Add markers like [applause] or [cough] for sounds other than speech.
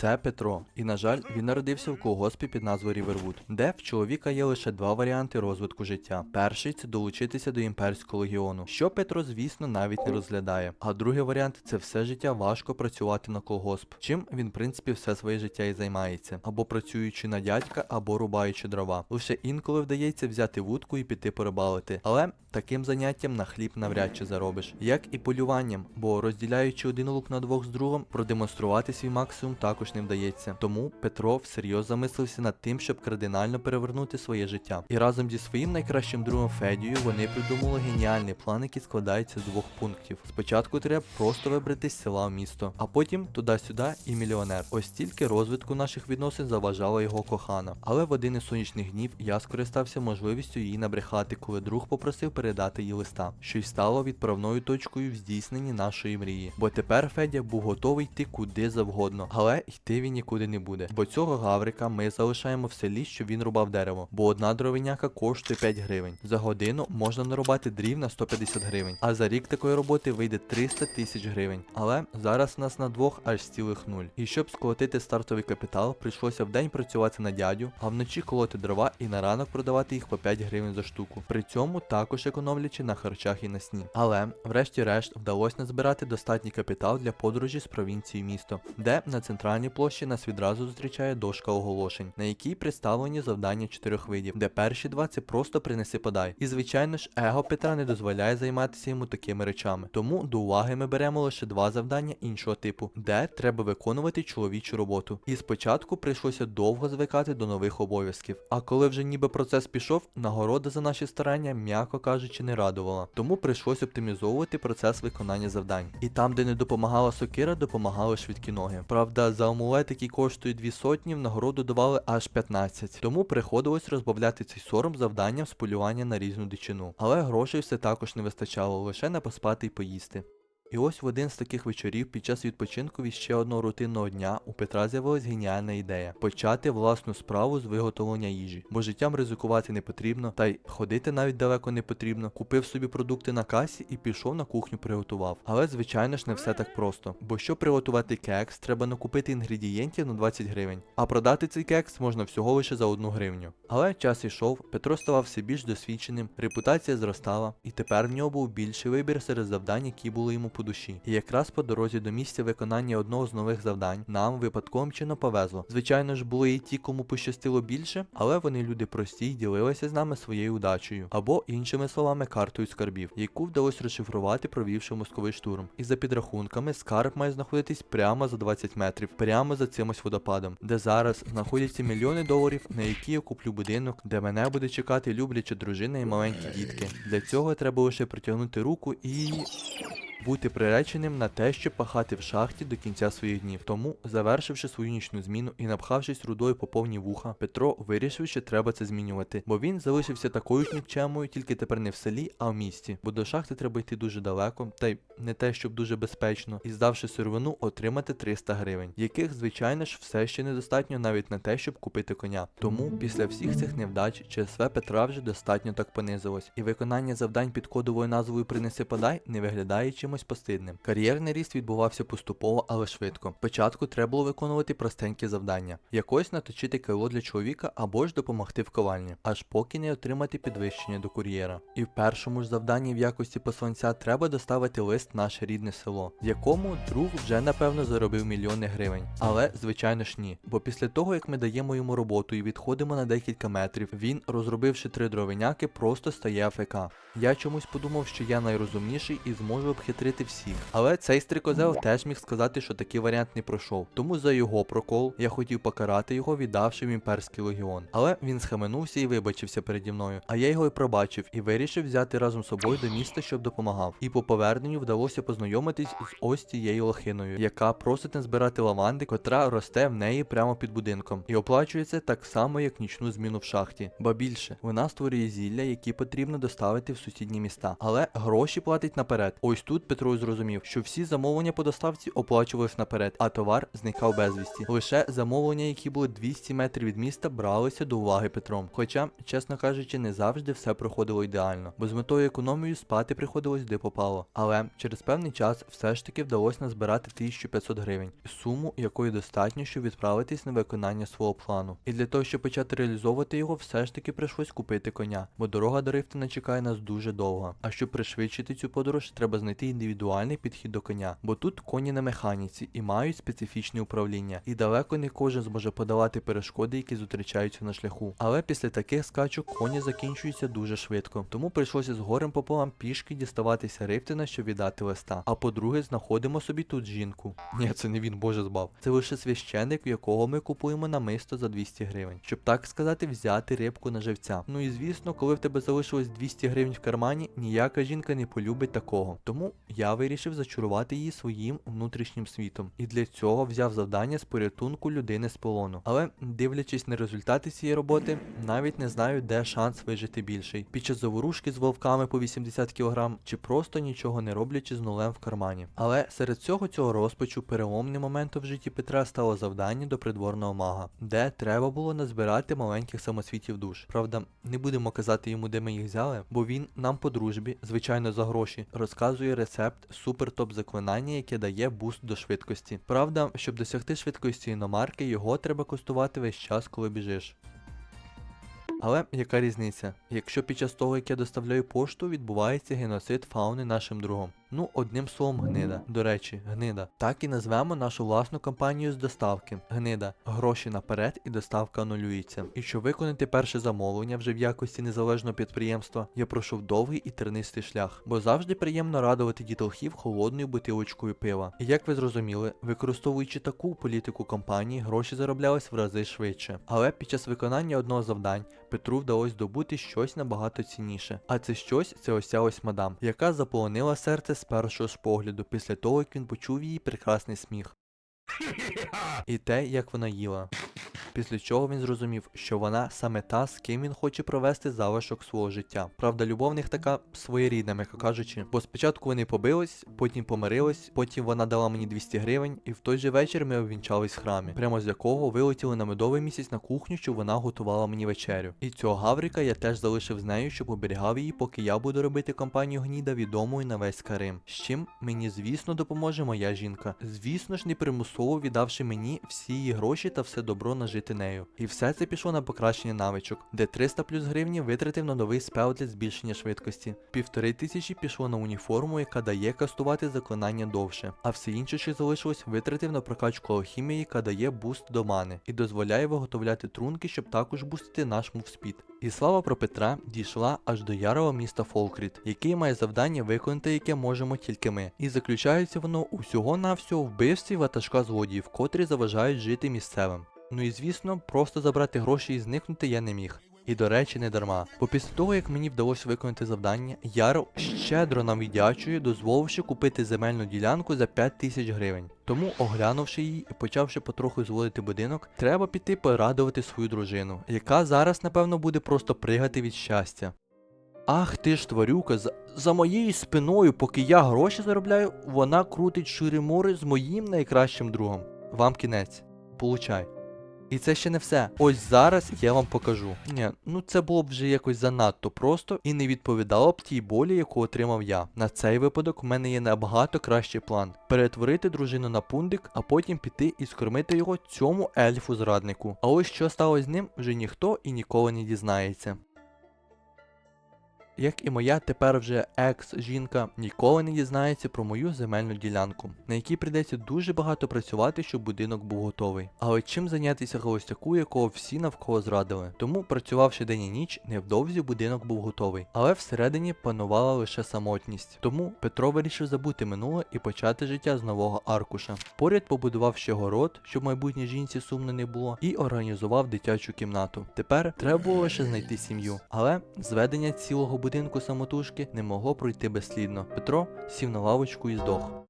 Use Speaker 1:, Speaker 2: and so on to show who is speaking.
Speaker 1: Це Петро, і на жаль, він народився в колгоспі під назвою Рівервуд, де в чоловіка є лише два варіанти розвитку життя. Перший це долучитися до імперського легіону, що Петро, звісно, навіть не розглядає. А другий варіант це все життя важко працювати на колгосп, чим він, в принципі, все своє життя і займається, або працюючи на дядька, або рубаючи дрова. Лише інколи вдається взяти вудку і піти порибалити, але таким заняттям на хліб навряд чи заробиш, як і полюванням, бо розділяючи один лук на двох з другом, продемонструвати свій максимум також не вдається. Тому Петро всерйоз замислився над тим, щоб кардинально перевернути своє життя. І разом зі своїм найкращим другом Федією вони придумали геніальний план, який складається з двох пунктів. Спочатку треба просто вибрати з села в місто, а потім туди-сюди і мільйонер. Ось тільки розвитку наших відносин заважала його кохана. Але в один із сонячних днів я скористався можливістю її набрехати, коли друг попросив передати їй листа, що й стало відправною точкою в здійсненні нашої мрії. Бо тепер Федя був готовий йти куди завгодно, але йти він нікуди не буде. Бо цього гаврика ми залишаємо в селі, щоб він рубав дерево, бо одна дровиняка коштує 5 гривень. За годину можна нарубати дрів на 150 гривень, а за рік такої роботи вийде 300 тисяч гривень. Але зараз нас на двох аж цілих нуль. І щоб сколотити стартовий капітал, прийшлося вдень працювати на дядю, а вночі колоти дрова і на ранок продавати їх по 5 гривень за штуку. При цьому також економлячи на харчах і на сні. Але, врешті-решт, вдалося назбирати достатній капітал для подорожі з провінції місто, де на центральній площі нас відразу зустрічає дошка оголошень, на якій представлені завдання чотирьох видів, де перші два це просто принеси подай. І звичайно ж, его Петра не дозволяє займатися йому такими речами. Тому до уваги ми беремо лише два завдання іншого типу, де треба виконувати чоловічу роботу. І спочатку прийшлося довго звикати до нових обов'язків. А коли вже ніби процес пішов, нагорода за наші старання, м'яко кажучи, не радувала. Тому прийшлось оптимізовувати процес виконання завдань. І там, де не допомагала сокира, допомагали швидкі ноги. Правда, за амулет, який коштує дві сотні, в нагороду давали аж 15. Тому приходилось розбавляти цей сором завданням з полювання на різну дичину. Але грошей все також не вистачало, лише на поспати і поїсти. І ось в один з таких вечорів під час відпочинку від ще одного рутинного дня у Петра з'явилась геніальна ідея почати власну справу з виготовлення їжі, бо життям ризикувати не потрібно, та й ходити навіть далеко не потрібно. Купив собі продукти на касі і пішов на кухню приготував. Але звичайно ж не все так просто. Бо щоб приготувати кекс, треба накупити інгредієнтів на 20 гривень, а продати цей кекс можна всього лише за 1 гривню. Але час ішов, Петро ставав все більш досвідченим, репутація зростала, і тепер в нього був більший вибір серед завдань, які були йому по душі. І якраз по дорозі до місця виконання одного з нових завдань нам випадковим чином повезло. Звичайно ж, були і ті, кому пощастило більше, але вони люди прості й ділилися з нами своєю удачею, або іншими словами, картою скарбів, яку вдалося розшифрувати, провівши мозковий штурм. І за підрахунками, скарб має знаходитись прямо за 20 метрів, прямо за цимось водопадом, де зараз знаходяться мільйони доларів, на які я куплю будинок, де мене буде чекати любляча дружина і маленькі дітки. Для цього треба лише притягнути руку і бути приреченим на те, щоб пахати в шахті до кінця своїх днів. Тому, завершивши свою нічну зміну і напхавшись рудою по повні вуха, Петро вирішив, що треба це змінювати, бо він залишився такою ж нікчемою, тільки тепер не в селі, а в місті. Бо до шахти треба йти дуже далеко, та й не те, щоб дуже безпечно, і здавши сировину, отримати 300 гривень, яких, звичайно ж, все ще недостатньо навіть на те, щоб купити коня. Тому після всіх цих невдач ЧСВ Петра вже достатньо так понизилось, і виконання завдань під кодовою назвою Принеси подай не виглядає чимось постидним. Кар'єрний ріст відбувався поступово, але швидко. Спочатку треба було виконувати простенькі завдання, якось наточити кайло для чоловіка або ж допомогти в ковальні, аж поки не отримати підвищення до кур'єра. І в першому ж завданні в якості посланця треба доставити лист наше рідне село, в якому друг вже напевно заробив мільйони гривень. Але звичайно ж ні. Бо після того як ми даємо йому роботу і відходимо на декілька метрів, він, розробивши три дровиняки, просто стає АФК. Я чомусь подумав, що я найрозумніший і зможу обхитрити всіх. Але цей стрикозел теж міг сказати, що такий варіант не пройшов. Тому за його прокол я хотів покарати його, віддавши в імперський легіон. Але він схаменувся і вибачився переді мною. А я його й пробачив і вирішив взяти разом з собою до міста, щоб допомагав. І по поверненню вдалося познайомитись з ось цією лохиною, яка просить не збирати лаванди, котра росте в неї прямо під будинком, і оплачується так само, як нічну зміну в шахті. Ба більше, вона створює зілля, які потрібно доставити в сусідні міста, але гроші платить наперед. Ось тут Петро зрозумів, що всі замовлення по доставці оплачувались наперед, а товар зникав безвісті. Лише замовлення, які були 200 метрів від міста, бралися до уваги Петром. Хоча, чесно кажучи, не завжди все проходило ідеально, бо з метою економії спати приходилось де попало. Але через певний час все ж таки вдалося назбирати 1500 гривень, суму якої достатньо, щоб відправитись на виконання свого плану. І для того, щоб почати реалізовувати його, все ж таки прийшлось купити коня, бо дорога до Рифтина чекає нас дуже довго. А щоб пришвидшити цю подорож, треба знайти індивідуальний підхід до коня, бо тут коні на механіці і мають специфічне управління, і далеко не кожен зможе подолати перешкоди, які зустрічаються на шляху. Але після таких скачок коні закінчуються дуже швидко, тому прийшлося з горем пополам пішки діставатися Рифтина, щоб віддати листа. А по-друге, знаходимо собі тут жінку. Ні, це не він, боже збав. Це лише священник, в якого ми купуємо намисто за 200 гривень, щоб так сказати, взяти рибку на живця. Ну і звісно, коли в тебе залишилось 200 гривень в кармані, ніяка жінка не полюбить такого. Тому я вирішив зачарувати її своїм внутрішнім світом. І для цього взяв завдання з порятунку людини з полону. Але дивлячись на результати цієї роботи, навіть не знаю, де шанс вижити більший. Під час заворушки з вовками по 80 кг, чи просто нічого не роблячи з нулем в кармані. Але серед цього цього розпачу переломним моментом в житті Петра стало завдання до придворного мага, де треба було назбирати маленьких самосвітів душ. Правда, не будемо казати йому, де ми їх взяли, бо він нам по дружбі, звичайно за гроші, розказує рецепт супер топ заклинання, яке дає буст до швидкості. Правда, щоб досягти швидкості іномарки, його треба кустувати весь час, коли біжиш. Але яка різниця? Якщо під час того, як я доставляю пошту, відбувається геноцид фауни нашим другом. Ну, одним словом, гнида. До речі, гнида. Так і назвемо нашу власну компанію з доставки. Гнида. Гроші наперед і доставка анулюється. І щоб виконати перше замовлення вже в якості незалежного підприємства, я пройшов довгий і тернистий шлях, бо завжди приємно радувати дітолхів холодною бутилочкою пива. І як ви зрозуміли, використовуючи таку політику компанії, гроші зароблялись в рази швидше. Але під час виконання одного завдань Петру вдалося добути щось набагато цінніше. А це щось це ось ця ось мадам, яка заполонила серце з першого ж погляду після того, як він почув її прекрасний сміх. [laughs] І те, як вона їла. Після чого він зрозумів, що вона саме та, з ким він хоче провести залишок свого життя. Правда, любов в них така своєрідна, м'яко кажучи. Бо спочатку вони побились, потім помирились, потім вона дала мені 200 гривень, і в той же вечір ми обвінчались в храмі, прямо з якого вилетіли на медовий місяць на кухню, щоб вона готувала мені вечерю. І цього Гаврика я теж залишив з нею, щоб оберігав її, поки я буду робити компанію гніда відомою на весь Карим. З чим мені, звісно, допоможе моя жінка. Звісно ж, не примусово віддавши мені всі її гроші та все добро нажити нею. І все це пішло на покращення навичок, де 300 плюс гривні витратив на новий спел для збільшення швидкості. Півтори тисячі пішло на уніформу, яка дає кастувати заклинання довше, а все інше, що залишилось, витратив на прокачку алхімії, яка дає буст до мани і дозволяє виготовляти трунки, щоб також бустити наш мувспід. І слава про Петра дійшла аж до ярого міста Фолкріт, який має завдання виконати, яке можемо тільки ми. І заключається воно усього навсього вбивстві ватажка злодіїв, котрі заважають жити місцевим. Ну і звісно, просто забрати гроші і зникнути я не міг. І до речі, не дарма. Бо після того, як мені вдалося виконати завдання, Яро щедро нам віддячує, дозволивши купити земельну ділянку за 5 тисяч гривень. Тому, оглянувши її і почавши потроху зводити будинок, треба піти порадувати свою дружину, яка зараз, напевно, буде просто пригати від щастя. Ах ти ж тварюка, за, за моєю спиною, поки я гроші заробляю, вона крутить шири-мури з моїм найкращим другом. Вам кінець. Получай. І це ще не все. Ось зараз я вам покажу. Ні, ну це було б вже якось занадто просто і не відповідало б тій болі, яку отримав я. На цей випадок в мене є набагато кращий план: перетворити дружину на пундик, а потім піти і скормити його цьому ельфу зраднику. А ось що сталося з ним, вже ніхто і ніколи не дізнається. Як і моя тепер вже екс-жінка ніколи не дізнається про мою земельну ділянку, на якій прийдеться дуже багато працювати, щоб будинок був готовий. Але чим зайнятися холостяку, якого всі навколо зрадили? Тому, працювавши день і ніч, невдовзі будинок був готовий. Але всередині панувала лише самотність. Тому Петро вирішив забути минуле і почати життя з нового аркуша. Поряд побудував ще город, щоб майбутній жінці сумно не було, і організував дитячу кімнату. Тепер треба було лише знайти сім'ю. Але зведення цілого будинку самотужки не могло пройти безслідно. Петро сів на лавочку і здох.